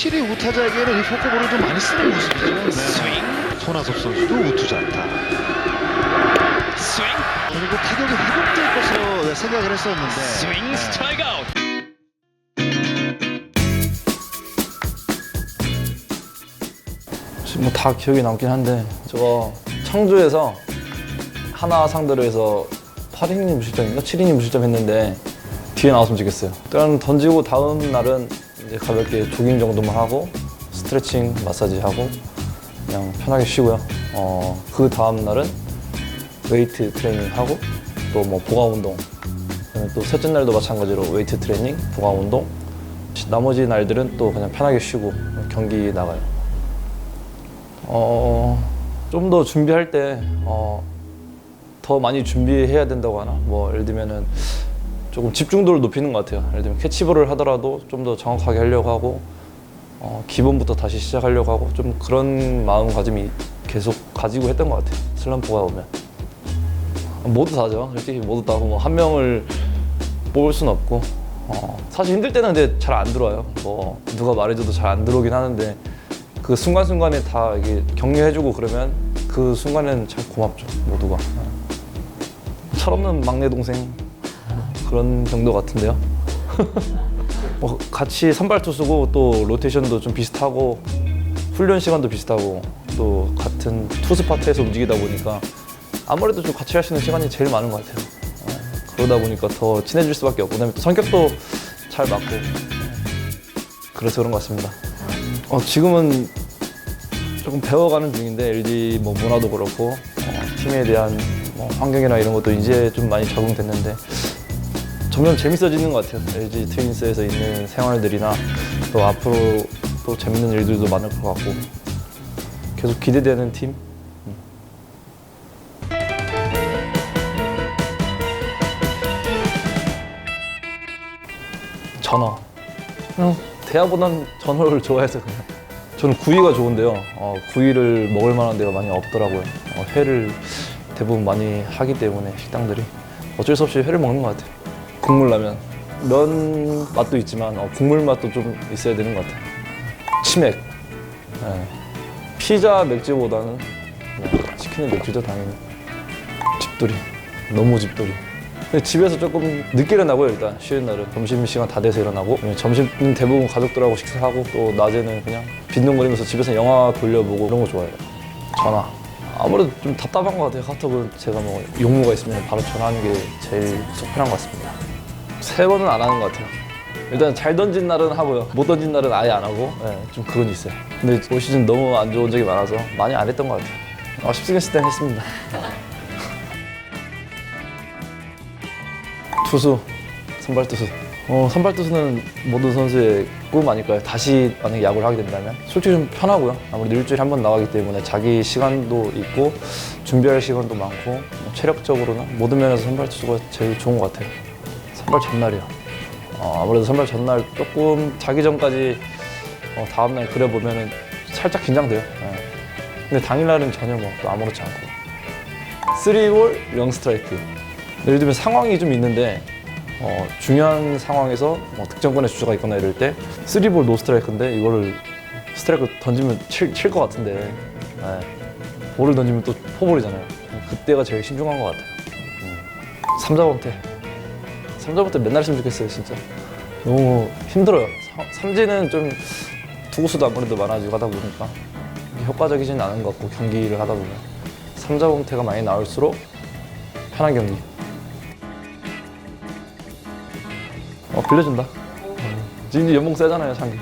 확실히 우타자에게는 이 포크볼을 좀 많이 쓰는 모습이죠. 네. 스윙, 손아섭 선수도 우투자 안타. 스윙, 그리고 타격이 회복될 것으로 네, 생각을 했었는데 스윙 네. 스트라이크 아웃. 뭐 다 기억이 남긴 한데 저거 청주에서 하나 상대로 해서 8이닝 무실점인가 7이닝 무실점 했는데 뒤에 나왔으면 좋겠어요. 일단 던지고 다음 날은 이제 가볍게 조깅 정도만 하고 스트레칭 마사지 하고 그냥 편하게 쉬고요. 어, 그 다음 날은 웨이트 트레이닝 하고 또 뭐 보강 운동 또 셋째 날도 마찬가지로 웨이트 트레이닝 보강 운동 나머지 날들은 또 그냥 편하게 쉬고 경기 나가요. 어, 좀 더 준비할 때, 어, 더 많이 준비해야 된다고 하나? 뭐, 예를 들면은 조금 집중도를 높이는 것 같아요. 예를 들면 캐치볼을 하더라도 좀 더 정확하게 하려고 하고, 어, 기본부터 다시 시작하려고 하고, 좀 그런 마음가짐이 계속 가지고 했던 것 같아요. 슬럼프가 오면. 모두 다죠. 솔직히 모두 다고, 뭐, 한 명을 뽑을 수는 없고, 어, 사실 힘들 때는 근데 잘 안 들어와요. 뭐, 누가 말해줘도 잘 안 들어오긴 하는데, 그 순간순간에 다 이게 격려해주고 그러면 그 순간에는 참 고맙죠 모두가 철없는 막내 동생 그런 정도 같은데요? 뭐 같이 선발 투수고 또 로테이션도 좀 비슷하고 훈련 시간도 비슷하고 또 같은 투수 파트에서 움직이다 보니까 아무래도 좀 같이 할 수 있는 시간이 제일 많은 것 같아요. 어, 그러다 보니까 더 친해질 수밖에 없고 그다음에 또 성격도 잘 맞고. 그래서 그런 것 같습니다. 어, 지금은 조금 배워가는 중인데 LG 뭐 문화도 그렇고 어, 팀에 대한 뭐 환경이나 이런 것도 이제 좀 많이 적응됐는데 점점 재밌어지는 것 같아요. LG 트윈스에서 있는 생활들이나 또 앞으로 또 재밌는 일들도 많을 것 같고 계속 기대되는 팀. 음. 전어. 그냥 대하보단 전어를 좋아해서 그냥. 저는 구이가 좋은데요. 어, 구이를 먹을 만한 데가 많이 없더라고요. 어, 회를 대부분 많이 하기 때문에 식당들이 어쩔 수 없이 회를 먹는 것 같아요. 국물 라면. 면 맛도 있지만 어, 국물 맛도 좀 있어야 되는 것 같아요. 치맥. 네. 피자 맥주보다는 네, 치킨은 맥주죠 당연히. 집돌이. 너무 집돌이. 근데 집에서 조금 늦게 일어나고요 일단 쉬는 날은 점심시간 다 돼서 일어나고 점심은 대부분 가족들하고 식사하고 또 낮에는 그냥 빈둥거리면서 집에서 영화 돌려보고 그런 거 좋아해요 전화 아무래도 좀 답답한 것 같아요 카톡은 제가 뭐 용무가 있으면 바로 전화하는 게 제일 속 편한 것 같습니다 세 번은 안 하는 것 같아요 일단 잘 던진 날은 하고요 못 던진 날은 아예 안 하고 네, 좀 그건 있어요 근데 올 시즌 너무 안 좋은 적이 많아서 많이 안 했던 것 같아요 아, 10승 했을 땐 했습니다 투수, 선발 투수. 어, 선발 투수는 모든 선수의 꿈 아닐까요? 다시 만약에 야구를 하게 된다면 솔직히 좀 편하고요. 아무래도 일주일에 한 번 나가기 때문에 자기 시간도 있고 준비할 시간도 많고 뭐 체력적으로나 모든 면에서 선발 투수가 제일 좋은 것 같아요. 선발 전날이요. 어, 아무래도 선발 전날 조금 자기 전까지 어, 다음 날 그려보면은 살짝 긴장돼요. 예. 근데 당일날은 전혀 뭐 또 아무렇지 않고. 쓰리볼 0 스트라이크. 예를 들면 상황이 좀 있는데 어, 중요한 상황에서 뭐 득점권의 주자가 있거나 이럴 때 쓰리볼 노 스트라이크인데 이거를 스트라이크 던지면 칠 것 같은데 네. 볼을 던지면 또 포볼이잖아요. 그때가 제일 신중한 것 같아요. 음. 삼자범퇴. 삼자범퇴 맨날 했으면 좋겠어요, 진짜. 너무 힘들어요. 삼- 삼진은 좀 투구수도 아무래도 많아지고 하다 보니까 효과적이진 않은 것 같고 경기를 하다 보면 삼자범퇴가 많이 나올수록 편한 경기. 어 빌려준다. 지금 이제 연봉 세잖아요 창기.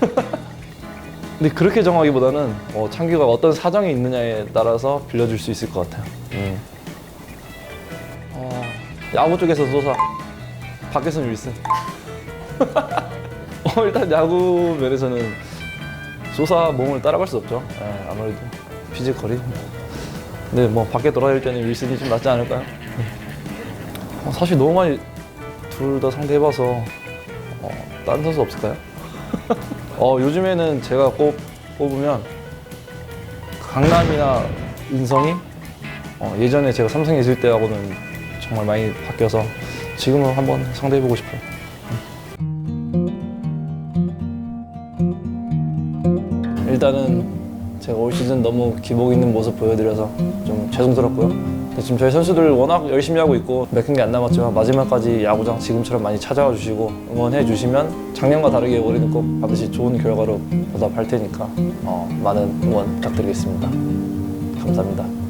근데 그렇게 정하기보다는 어, 창기가 어떤 사정이 있느냐에 따라서 빌려줄 수 있을 것 같아요. 음. 어, 야구 쪽에서 소사, 밖에서는 윌슨. 어, 일단 야구 면에서는 소사 몸을 따라갈 수 없죠. 예, 아무래도 피지컬이. 근데 뭐 밖에 돌아다닐 때는 윌슨이 좀 낫지 않을까요? 어, 사실 너무 많이 둘 다 상대해봐서 어, 다른 선수 없을까요? 어, 요즘에는 제가 꼭 뽑으면 강남이나 은성이 어, 예전에 제가 삼성에 있을 때하고는 정말 많이 바뀌어서 지금은 한번 상대해보고 싶어요. 일단은 제가 올 시즌 너무 기복 있는 모습 보여드려서 좀 죄송스럽고요. 지금 저희 선수들 워낙 열심히 하고 있고 몇 경기 안 남았지만 마지막까지 야구장 지금처럼 많이 찾아와 주시고 응원해 주시면 작년과 다르게 올해는 꼭 반드시 좋은 결과로 보답할 테니까 어, 많은 응원 부탁드리겠습니다. 감사합니다.